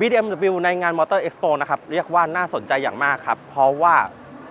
BMW ในงาน Motor Expo นะครับ เรียกว่าน่าสนใจอย่างมากครับ เพราะว่า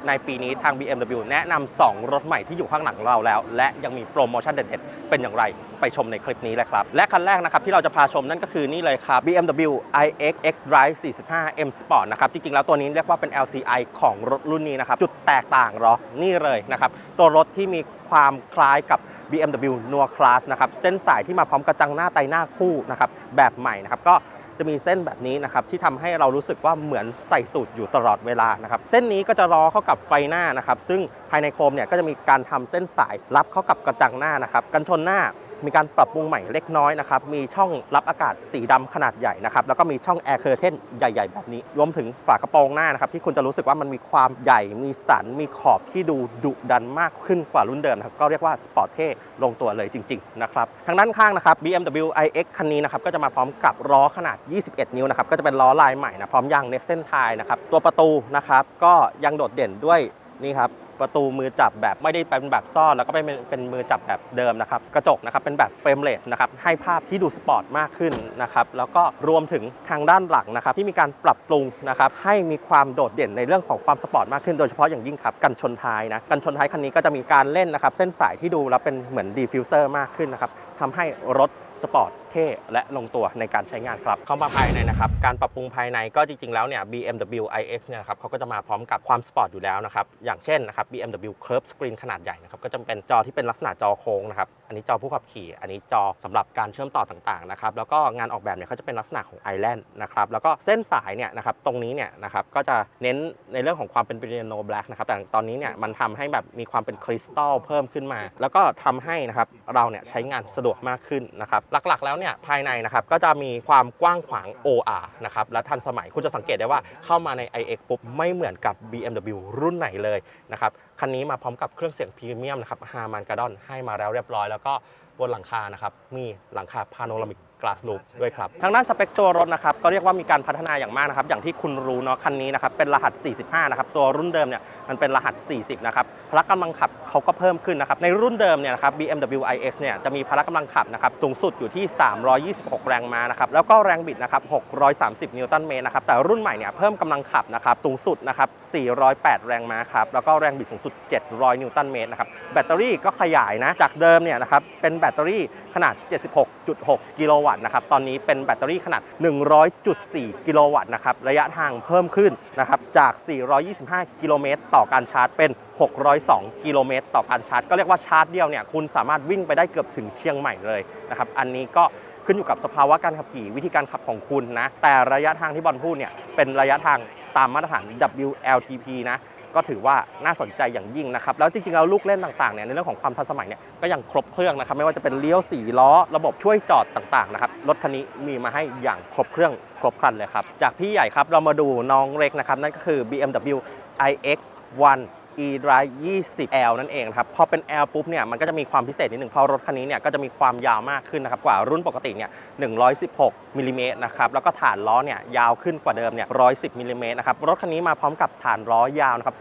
ในปีนี้ทาง BMW แนะนำ2รถใหม่ที่อยู่ข้างหลังเราแล้ว และยังมีโปรโมชั่นเด็ดๆเป็นอย่างไรไปชมในคลิปนี้เลยครับ และคันแรกนะครับที่เราจะพาชมนั่นก็คือนี่เลยครับ BMW iX X Drive 45 M Sport นะครับ จริงๆ แล้วตัวนี้เรียกว่าเป็น LCI ของรถรุ่นนี้นะครับ จุดแตกต่างหรอ นี่เลยนะครับ ตัวรถที่มีความคล้ายกับ BMW Newer Class นะครับ เส้นสายที่มาพร้อมกระจังหน้าไตหน้าคู่นะครับ แบบใหม่นะครับก็ จะมีเส้นแบบนี้นะครับที่ทำให้เรารู้สึกว่าเหมือนใส่สูตรอยู่ตลอดเวลานะครับเส้นนี้ก็จะรอเข้ากับไฟหน้านะครับซึ่งภายในโคมเนี่ยก็จะมีการทำเส้นสายรับเข้ากับกระจังหน้านะครับกันชนหน้า มีการปรับปรุงใหม่เล็กน้อยนะครับ มีช่องรับอากาศสีดำขนาดใหญ่นะครับ แล้วก็มีช่องแอร์เคอร์เทนใหญ่ ๆ แบบนี้ รวมถึงฝากระโปรงหน้านะครับ ที่คุณจะรู้สึกว่ามันมีความใหญ่ มีสัน มีขอบที่ดูดุดันมากขึ้นกว่ารุ่นเดิมนะครับ ก็เรียกว่าสปอร์ตเท่ลงตัวเลยจริง ๆ นะครับ ทางด้านข้างนะครับ BMW iX คันนี้นะครับ ก็จะมาพร้อมกับล้อขนาด 21 นิ้วนะครับ ก็จะเป็นล้อลายใหม่นะ พร้อมยาง Next เส้นทายนะครับ ตัวประตูนะครับ ก็ยังโดดเด่นด้วยนี่ครับ ประตูมือจับแบบไม่ได้เป็นแบบซ่อน แล้วก็ไม่เป็นเป็นมือจับแบบเดิมนะครับกระจกนะครับเป็นแบบเฟรมเลสนะครับให้ภาพที่ดูสปอร์ตมากขึ้นนะครับแล้วก็รวมถึงทางด้านหลังนะครับที่มีการปรับปรุงนะครับให้มีความโดดเด่นในเรื่องของความสปอร์ตมากขึ้นโดยเฉพาะอย่างยิ่งครับกันชนท้ายนะกันชนท้ายคันนี้ก็จะมีการเล่นนะครับเส้นสายที่ดูแล้วเป็นเหมือนดีฟิวเซอร์มากขึ้นนะครับทำให้รถสปอร์ต ท่และลงตัวในการใช้งานครับ เข้ามาภายในนะครับ การปรับปรุงภายในก็จริงๆแล้วเนี่ย BMW iX เนี่ยครับเขาก็จะมาพร้อมกับความสปอร์ตอยู่แล้วนะครับ อย่างเช่นนะครับ BMW Curve Screen ขนาดใหญ่นะครับ ก็จะเป็นจอที่เป็นลักษณะจอโค้งนะครับ อันนี้จอผู้ขับขี่ อันนี้จอสำหรับการเชื่อมต่อต่างๆนะครับ แล้วก็งานออกแบบเนี่ยเขาจะเป็นลักษณะของไอแลนด์นะครับ แล้วก็เส้นสายเนี่ยนะครับ ตรงนี้เนี่ยนะครับ ก็จะเน้นในเรื่องของความเป็น Piano Black นะครับ แต่ตอนนี้เนี่ยมันทำให้แบบมีความเป็นคริสตัลเพิ่มขึ้นมา แล้วก็ทำให้นะครับเราเนี่ยใช้งานสะดวกมากขึ้นนะครับ หลักๆแล้วเนี่ยภายในนะครับก็จะมีความกว้างขวาง OR นะครับและทันสมัยคุณจะสังเกตได้ว่าเข้ามาใน iX ปุ๊บไม่เหมือนกับ BMW รุ่นไหนเลยนะครับคันนี้มาพร้อมกับเครื่องเสียงพรีเมียมนะครับฮาร์มันกาดอนให้มาแล้วเรียบร้อย แล้วก็บนหลังคานะครับมีหลังคาพาโนรามิก กลาสลูปด้วยครับ ทางด้านสเปคตัวรถนะครับก็เรียกว่ามีการพัฒนาอย่างมากนะครับ อย่างที่คุณรู้เนาะคันนี้นะครับเป็นรหัส 45 นะครับ ตัวรุ่นเดิมเนี่ยมันเป็นรหัส 40 นะครับพละกำลังขับเขาก็เพิ่มขึ้นนะครับ ในรุ่นเดิมเนี่ยนะครับ BMW iX เนี่ยจะมีพละกำลังขับนะครับสูงสุดอยู่ที่ 326 แรงม้านะครับแล้วก็แรงบิดนะครับ 630 นิวตันเมตรนะครับแต่รุ่นใหม่เนี่ยเพิ่มกำลังขับนะครับสูงสุดนะครับ 408 แรงม้าครับแล้วก็แรงบิดสูงสุด 700 นิวตันเมตรนะครับแบตเตอรี่ก็ขยายนะจากเดิมเนี่ยนะครับเป็นแบตเตอรี่ขนาด 76.6 กิโลวัตต์นะครับ ตอนนี้เป็นแบตเตอรี่ขนาด 100.4 กิโลวัตต์นะครับ ระยะทางเพิ่มขึ้นนะครับ จาก 425 กิโลเมตรต่อการชาร์จเป็น 602 กิโลเมตรต่อการชาร์จ ก็เรียกว่าชาร์จเดียวเนี่ย คุณสามารถวิ่งไปได้เกือบถึงเชียงใหม่เลยนะครับ อันนี้ก็ขึ้นอยู่กับสภาวะการขับขี่วิธีการขับของคุณนะ แต่ระยะทางที่บอลพูดเนี่ย เป็นระยะทางตามมาตรฐาน WLTP นะ ก็ถือว่าน่าสนใจอย่างยิ่งนะครับ แล้วจริงๆแล้วลูกเล่นต่างๆเนี่ยในเรื่องของความทันสมัยเนี่ยก็ยังครบเครื่องนะครับ ไม่ว่าจะเป็นเลี้ยวสี่ล้อ ระบบช่วยจอดต่างๆนะครับรถคันนี้มีมาให้อย่างครบเครื่องครบครันเลยครับ จากพี่ใหญ่ครับเรามาดูน้องเล็กนะครับนั่นก็คือ BMW iX1 e-drive 20L นั่นเองครับ พอเป็น L ปุ๊บเนี่ย มันก็จะมีความพิเศษนิดหนึ่งเพราะรถคันนี้เนี่ย ก็จะมีความยาวมากขึ้นนะครับ กว่ารุ่นปกติเนี่ย 116มิลลิเมตรนะครับ แล้วก็ฐานล้อเนี่ย ยาวขึ้นกว่าเดิมเนี่ย 110มิลลิเมตรนะครับ รถคันนี้มาพร้อมกับฐานล้อยาวนะครับ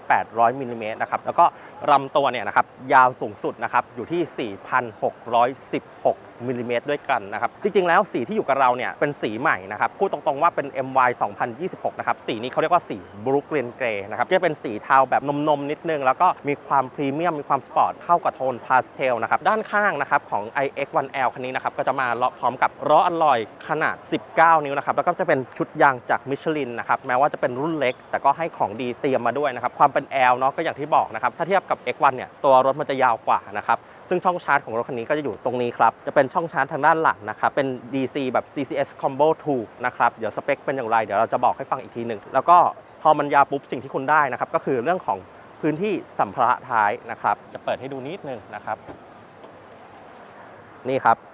2,800มิลลิเมตรนะครับ แล้วก็ลำตัวเนี่ยนะครับ ยาวสูงสุดนะครับ อยู่ที่ 4,616มิลลิเมตรด้วยกันนะครับ จริง ๆ แล้วสีที่อยู่กับเราเนี่ยเป็นสีใหม่นะครับ พูดตรงๆว่าเป็น MY 2026 นะครับ สีนี้เขาเรียกว่าสีบรูคลินเกรย์นะครับจะเป็นสีเทาแบบนมๆ นิดนึง แล้วก็มีความพรีเมียม มีความสปอร์ตเข้ากับโทนพาสเทลนะครับ ด้านข้างนะครับของ iX1L คันนี้นะครับ ก็จะมาพร้อมกับล้ออลลอยขนาด 19 นิ้วนะครับ แล้วก็จะเป็นชุดยางจากมิชลินนะครับ แม้ว่าจะเป็นรุ่นเล็ก แต่ก็ให้ของดีเตรียมมาด้วยนะครับ ความเป็น L เนาะก็อย่างที่บอกนะครับ ถ้าเทียบกับ X1 เนี่ยตัวรถมันจะยาวกว่านะครับ ซึ่งช่องชาร์จของรถคันนี้ก็จะอยู่ตรงนี้ครับ จะเป็นช่องชาร์จทางด้านหลังนะครับ เป็น DC แบบ CCS Combo 2 นะครับ เดี๋ยวสเปคเป็นอย่างไร เดี๋ยวเราจะบอกให้ฟังอีกทีหนึ่ง แล้วก็พอมันยาวปุ๊บสิ่งที่คุณได้นะครับ ก็คือเรื่องของพื้นที่สัมภาระท้ายนะครับ จะเปิดให้ดูนิดนึงนะครับ นี่ครับพ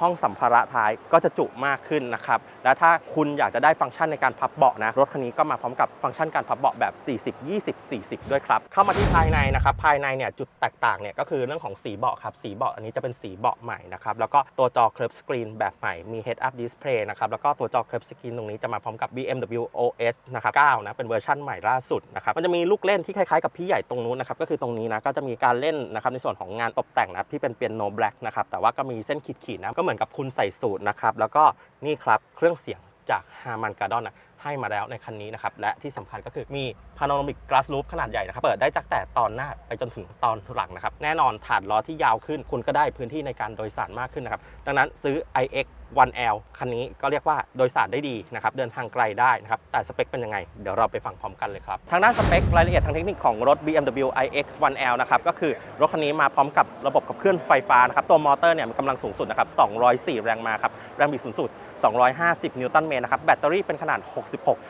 ห้องสัมภาระท้ายก็จะจุมากขึ้นนะครับ และถ้าคุณอยากจะได้ฟังก์ชันในการพับเบาะนะ รถคันนี้ก็มาพร้อมกับฟังก์ชันการพับเบาะแบบ 40 20 40 ด้วยครับ เข้ามาที่ภายในนะครับ ภายในเนี่ยจุดแตกต่างเนี่ยก็คือเรื่องของสีเบาะครับ สีเบาะอันนี้จะเป็นสีเบาะใหม่นะครับ แล้วก็ตัวจอเคลิร์ฟสกรีนแบบใหม่ มี head up display นะครับ แล้วก็ตัวจอเคลิร์ฟสกรีนตรงนี้จะมาพร้อมกับ BMW OS นะครับ9นะ เป็นเวอร์ชันใหม่ล่าสุดนะครับ มันจะมีลูกเล่นที่คล้ายๆกับพี่ใหญ่ตรงนู้นนะครับ ก็คือตรงนี้นะ ก็จะมีการเล่นนะครับในส่วนของงานตกแต่งนะที่เป็นเปียโนแบล็กนะครับแต่ว่าก็มีเส้นขีดๆนะก็เหมือนือนกับคุณใส่สูตรนะครับ แล้วก็นี่ครับเครื่องเสียงจากฮามันการ์ดอนนะ ให้มาแล้วในคันนี้นะครับ และที่สำคัญก็คือมีพา n o รามิกก a s s Roof ขนาดใหญ่นะครับ เปิดได้จากแต่ตอนหน้าไปจนถึงตอนหลังนะครับ แน่นอนฐานล้อที่ยาวขึ้น คุณก็ได้พื้นที่ในการโดยสารมากขึ้นนะครับ ดังนั้นซื้อ iX 1L คันนี้ก็เรียกว่าโดยสารได้ดีนะครับ เดินทางไกลได้นะครับ แต่สเปคเป็นยังไง เดี๋ยวเราไปฟังพร้อมกันเลยครับ ทางด้านสเปครายละเอียดทางเทคนิคของรถ BMW iX 1L นะครับ ก็คือรถคันนี้มาพร้อมกับระบบขับเคลื่อนไฟฟ้านะครับ ตัวมอเตอร์เนี่ยมันกำลังสูงสุดนะครับ204 แรงม้าครับ แรงบิดสูงสุด 250 นิวตันเมตรนะครับ แบตเตอรี่เป็นขนาด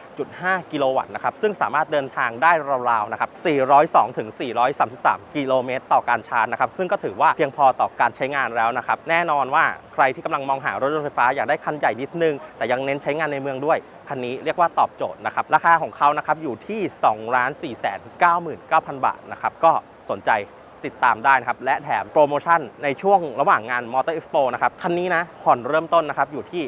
66.5 กิโลวัตต์นะครับ ซึ่งสามารถเดินทางได้ราวๆ นะครับ 402 ถึง 433 กิโลเมตรต่อการชาร์จนะครับ ซึ่งก็ถือว่าเพียงพอต่อการใช้งานแล้วนะครับ แน่นอนว่าใครที่กำลังมองหารถยนต์ไฟฟ้าอยากได้คันใหญ่นิดนึง แต่ยังเน้นใช้งานในเมืองด้วย คันนี้เรียกว่าตอบโจทย์นะครับ ราคาของเขานะครับอยู่ที่ 2 4 9 9 0 0 0 บาทนะครับ ก็สนใจ ติดตามได้นะครับ และแถมโปรโมชั่นในช่วงระหว่างงานมอเตอร์อีสโปนะครับคันนี้นะผ่อนเริ่มต้นนะครับอยู่ที่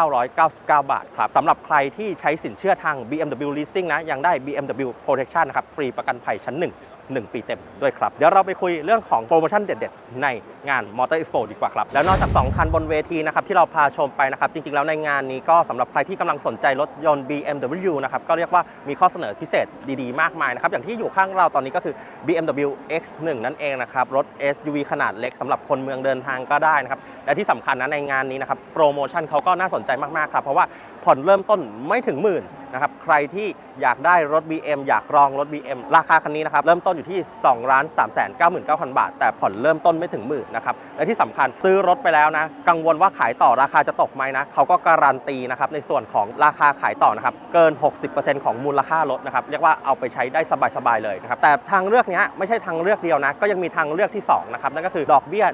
9,999 บาทครับสำหรับใครที่ใช้สินเชื่อทาง BMW Leasing นะยังได้ BMW Protection นะครับฟรีประกันภัยชั้น 1 1 ปีเต็มด้วยครับ เดี๋ยวเราไปคุยเรื่องของโปรโมชั่นเด็ด ๆ ในงาน Motor Expo ดีกว่าครับ แล้วนอกจาก 2 คันบนเวทีนะครับที่เราพาชมไปนะครับ จริง ๆ แล้วในงานนี้ก็สำหรับใครที่กำลังสนใจรถยนต์ BMW นะครับก็เรียกว่ามีข้อเสนอพิเศษดีๆ มากมายนะครับอย่างที่อยู่ข้างเราตอนนี้ก็คือ BMW X1 นั่นเองนะครับรถ SUV ขนาดเล็กสำหรับคนเมืองเดินทางก็ได้นะครับและที่สำคัญนะในงานนี้นะครับโปรโมชั่นเขาก็น่าสนใจมากๆครับเพราะว่า ผ่อนเริ่มต้นไม่ถึงหมื่นนะครับใครที่อยากได้รถ BM อยากลองรถ BM ราคาคันนี้นะครับเริ่มต้นอยู่ที่2 3 9 9 0 0 บาท แต่ผ่อนเริ่มต้นไม่ถึงหมื่นนะครับและที่สำคัญซื้อรถไปแล้วนะ กังวลว่าขายต่อราคาจะตกไหมนะเขาก็การันตีนะครับในส่วนของราคาขายต่อนะครับเกิน 60%ของมูลค่ารถนะครับเรียกว่าเอาไปใช้ได้สบายๆเลยนะครับแต่ทางเลือกนี้ไม่ใช่ทางเลือกเดียวนะก็ยังมีทางเลือกที่สองนะครับนั่นก็คือดอกเบี้ย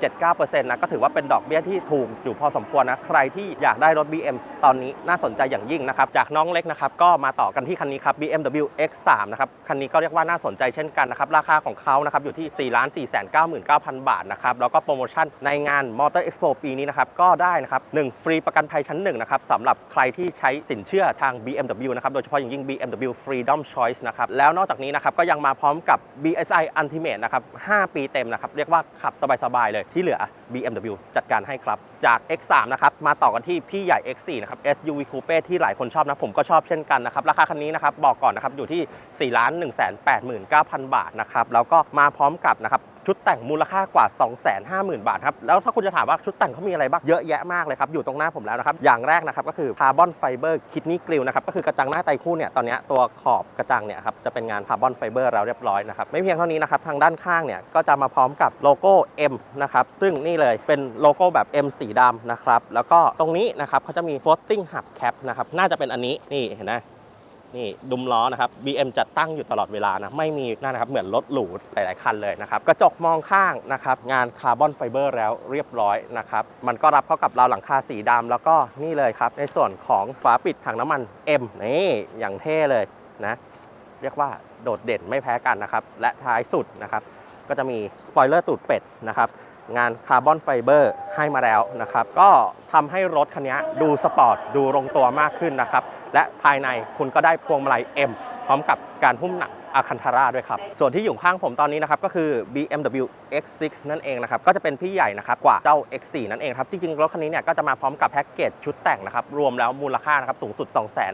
1.79%นะก็ถือว่าเป็นดอกเบี้ยที่ถูกอยู่พอสมควรนะใครที่อยากได้รถ BM ตอนนี้น่าสนใจอย่างยิ่งนะครับ จากน้องเล็กนะครับก็มาต่อกันที่คันนี้ครับ BMW X3 นะครับ คันนี้ก็เรียกว่าน่าสนใจเช่นกันนะครับ ราคาของเขานะครับอยู่ที่ 4 4 9 9 0 0 0 บาทนะครับ แล้วก็โปรโมชั่นในงาน Motor Expo ปีนี้นะครับ ก็ได้นะครับ 1 ฟรีประกันภัยชั้น1นะครับสำหรับใครที่ใช้สินเชื่อทาง BMW นะครับ โดยเฉพาะอย่างยิ่ง BMW Freedom Choice นะครับ แล้วนอกจากนี้นะครับก็ยังมาพร้อมกับ BSI Ultimate นะครับ 5 ปีเต็มนะครับ เรียกว่าขับสบายๆเลยที่เหลือ BMW จัดการให้ครับ จาก X3 นะครับ มาต่อกันที่พี่ใหญ่ X4 นะครับ SUV Coupe ที่หลายคนชอบนะ ผมก็ชอบเช่นกันนะครับ ราคาคันนี้นะครับ บอกก่อนนะครับ อยู่ที่ 4 1 8 9 0 0 0 บาทนะครับ แล้วก็มาพร้อมกับนะครับ ชุดแต่งมูลค่ากว่า 250,000 บาทครับ แล้วถ้าคุณจะถามว่าชุดแต่งเขามีอะไรบ้าง เยอะแยะมากเลยครับ อยู่ตรงหน้าผมแล้วนะครับ อย่างแรกนะครับก็คือคาร์บอนไฟเบอร์คิดนี่กริลนะครับ ก็คือกระจังหน้าไตคู่เนี่ย ตอนนี้ตัวขอบกระจังเนี่ยครับจะเป็นงานคาร์บอนไฟเบอร์แล้วเรียบร้อยนะครับ ไม่เพียงเท่านี้นะครับ ทางด้านข้างเนี่ยก็จะมาพร้อมกับโลโก้ M นะครับ ซึ่งนี่เลยเป็นโลโก้แบบ M สีดำนะครับ แล้วก็ตรงนี้นะครับเขาจะมี floating hub cap นะครับ น่าจะเป็นอันนี้ นี่เห็นไหม นี่ดุมล้อนะครับ BM จะตั้งอยู่ตลอดเวลานะ ไม่มีนั่นนะครับ เหมือนรถหรูหลาย ๆ คันเลยนะครับ กระจกมองข้างนะครับ งานคาร์บอนไฟเบอร์แล้วเรียบร้อยนะครับ มันก็รับเข้ากับราวหลังคาสีดำแล้วก็นี่เลยครับ ในส่วนของฝาปิดถังน้ำมัน M นี่อย่างเท่เลยนะ เรียกว่าโดดเด่นไม่แพ้กันนะครับ และท้ายสุดนะครับ ก็จะมีสปอยเลอร์ตูดเป็ดนะครับงานคาร์บอนไฟเบอร์ให้มาแล้วนะครับ ก็ทำให้รถคันนี้ดูสปอร์ต ดูลงตัวมากขึ้นนะครับ และภายในคุณก็ได้พวงมาลัย M พร้อมกับการหุ้มหนัก อาคันธาราด้วยครับ ส่วนที่อยู่ข้างผมตอนนี้นะครับก็คือ BMW X6 นั่นเองนะครับ ก็จะเป็นพี่ใหญ่นะครับกว่าเจ้า X4 นั่นเองครับ จริงๆ รถคันนี้เนี่ยก็จะมาพร้อมกับแพ็กเกจชุดแต่งนะครับ รวมแล้วมูลค่านะครับสูงสุด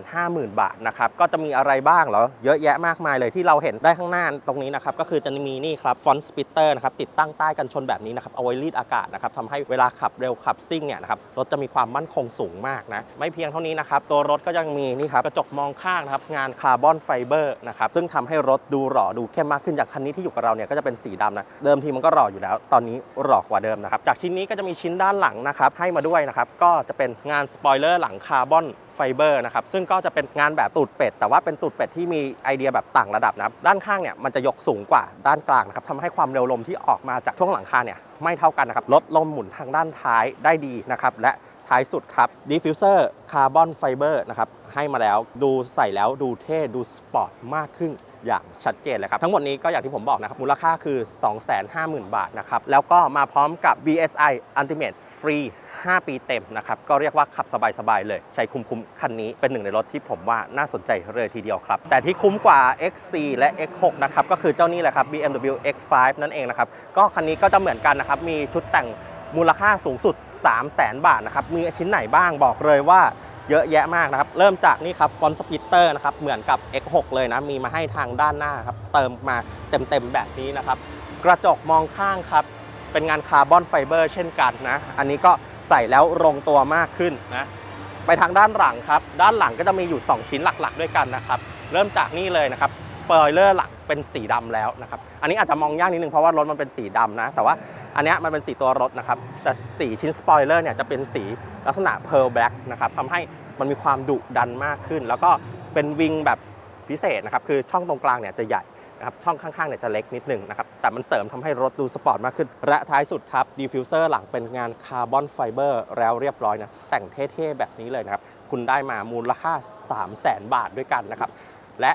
250,000 บาทนะครับ ก็จะมีอะไรบ้างเหรอ เยอะแยะมากมายเลยที่เราเห็นได้ข้างหน้าตรงนี้นะครับ ก็คือจะมีนี่ครับฟอนต์สปิเตอร์นะครับติดตั้งใต้กันชนแบบนี้นะครับเอาไว้รีดอากาศนะครับทำให้เวลาขับเร็วขับซิ่งเนี่ยนะครับรถจะมีความมั่นคงสูงมากนะไม่เพียงเท่านี้นะครับตัวรถก็ยังมีนี่ครับกระจกมองข้างนะครับงานคาร์บอนไฟเบอร์นะครับซึ่งทำให้รถถดูหล่อดูเข้มมากขึ้นอย่างคันนี้ที่อยู่กับเราเนี่ยก็จะเป็นสีดำนะเดิมทีมันก็หล่ออยู่แล้ว ตอนนี้หล่อกว่าเดิมนะครับจากชิ้นนี้ก็จะมีชิ้นด้านหลังนะครับให้มาด้วยนะครับก็จะเป็นงานสปอยเลอร์หลังคาร์บอนไฟเบอร์นะครับซึ่งก็จะเป็นงานแบบตูดเป็ด แต่ว่าเป็นตูดเป็ดที่มีไอเดียแบบต่างระดับนะครับด้านข้างเนี่ยมันจะยกสูงกว่าด้านกลางนะครับทำให้ความเร็วลมที่ออกมาจากช่วงหลังคาเนี่ยไม่เท่ากันนะครับลดลมหมุนทางด้านท้ายได้ดีนะครับและท้ายสุดครับดิฟฟิวเซอร์คาร์บอนไฟเบอร์นะครับให้มาแล้วดูใส่แล้วดูเท่ดูสปอร์ตมากขึ้น อย่างชัดเจนเลยครับ ทั้งหมดนี้ก็อย่างที่ผมบอกนะครับ มูลค่าคือ 250,000 บาทนะครับ แล้วก็มาพร้อมกับ BSI Ultimate Free 5 ปีเต็มนะครับ ก็เรียกว่าขับสบาย ๆ เลย ใช้คุ้มๆ คันนี้เป็นหนึ่งในรถที่ผมว่าน่าสนใจเลยทีเดียวครับ แต่ที่คุ้มกว่า X4 และ X6 นะครับ ก็คือเจ้านี่แหละครับ BMW X5 นั่นเองนะครับ ก็คันนี้ก็จะเหมือนกันนะครับ มีชุดแต่งมูลค่าสูงสุด 300,000 บาทนะครับ มีชิ้นไหนบ้างบอกเลยว่า เยอะแยะมากนะครับ เริ่มจากนี่ครับฟอนต์สปิเตอร์นะครับ เหมือนกับ X6 เลยนะ มีมาให้ทางด้านหน้าครับ เติมมาเต็มๆแบบนี้นะครับ กระจกมองข้างครับ เป็นงานคาร์บอนไฟเบอร์เช่นกันนะ อันนี้ก็ใส่แล้วลงตัวมากขึ้นนะ ไปทางด้านหลังครับ ด้านหลังก็จะมีอยู่ 2 ชิ้นหลักๆ ด้วยกันนะครับ เริ่มจากนี่เลยนะครับ ปอยเลอร์หลังเป็นสีดำแล้วนะครับ อันนี้อาจจะมองยากนิดนึงเพราะว่ารถมันเป็นสีดำนะ แต่ว่าอันนี้มันเป็นสีตัวรถนะครับ แต่สีชิ้นสปอยเลอร์เนี่ยจะเป็นสีลักษณะ pearl black นะครับทำให้มันมีความดุดันมากขึ้น แล้วก็เป็นวิงแบบพิเศษนะครับ คือช่องตรงกลางเนี่ยจะใหญ่นะครับ ช่องข้างๆเนี่ยจะเล็กนิดหนึงนะครับ แต่มันเสริมทำให้รถดูสปอร์ตมากขึ้น และท้ายสุดครับ ดีฟิวเซอร์หลังเป็นงานคาร์บอนไฟเบอร์แล้วเรียบร้อยนะ แต่งเท่ๆแบบนี้เลยนะครับ คุณได้มามูลค่า 3 0 0แสนบาทด้วยกันนะครับ และ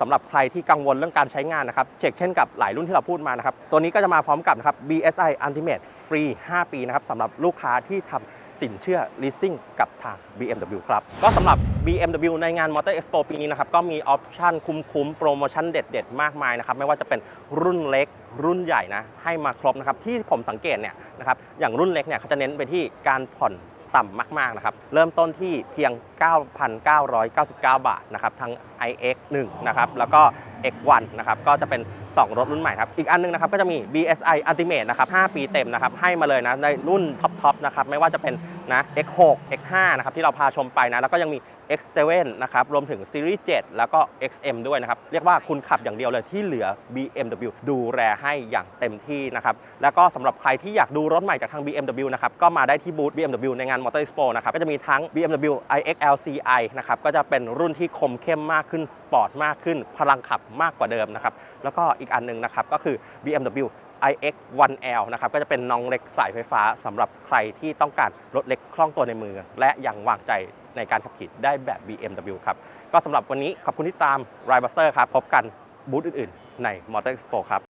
สำหรับใครที่กังวลเรื่องการใช้งานนะครับเช็คเช่นกับหลายรุ่นที่เราพูดมานะครับ ตัวนี้ก็จะมาพร้อมกับนะครับ BSI Ultimate Free 5 ปีนะครับสำหรับลูกค้าที่ทำสินเชื่อ leasing กับทาง BMW ครับ ก็สำหรับ BMW ในงาน Motor Expo ปีนี้นะครับ ก็มีออปชั่นคุ้มๆ โปรโมชั่นเด็ด ๆ มากมายนะครับ ไม่ว่าจะเป็นรุ่นเล็กรุ่นใหญ่นะ ให้มาครบนะครับ ที่ผมสังเกตเนี่ยนะครับ อย่างรุ่นเล็กเนี่ยเขาจะเน้นไปที่การผ่อนต่ำมาก ๆ นะครับ เริ่มต้นที่เพียง 9,999 บาทนะครับ ทั้ง iX 1 นะครับแล้วก็ X1 นะครับก็จะเป็น 2 รถรุ่นใหม่ครับอีกอันนึงนะครับก็จะมี BSI Ultimate นะครับ5ปีเต็มนะครับให้มาเลยนะในรุ่นท็อปๆนะครับไม่ว่าจะเป็นนะ X6 X5 นะครับที่เราพาชมไปนะแล้วก็ยังมี X7 นะครับรวมถึง Series 7แล้วก็ XM ด้วยนะครับ เรียกว่าคุณขับอย่างเดียวเลยที่เหลือ BMW ดูแลให้อย่างเต็มที่นะครับ แล้วก็สำหรับใครที่อยากดูรถใหม่จากทาง BMW นะครับ ก็มาได้ที่บูธ BMW ในงาน Motor Expo นะครับ ก็จะมีทั้ง BMW iX LCI นะครับ ก็จะเป็นรุ่นที่คมเข้มมากขึ้นสปอร์ตมากขึ้น พลังขับมากกว่าเดิมนะครับ แล้วก็อีกอันหนึงนะครับก็คือ BMW iX 1L นะครับก็จะเป็นน้องเล็กสายไฟฟ้าสำหรับใครที่ต้องการรถเล็กคล่องตัวในมือ และยังวางใจในการขับขี่ได้แบบ BMW ครับ ก็สำหรับวันนี้ขอบคุณที่ตาม r i b u s t e r ครับ พบกันบูธอื่นๆ ใน Motor Expo ครับ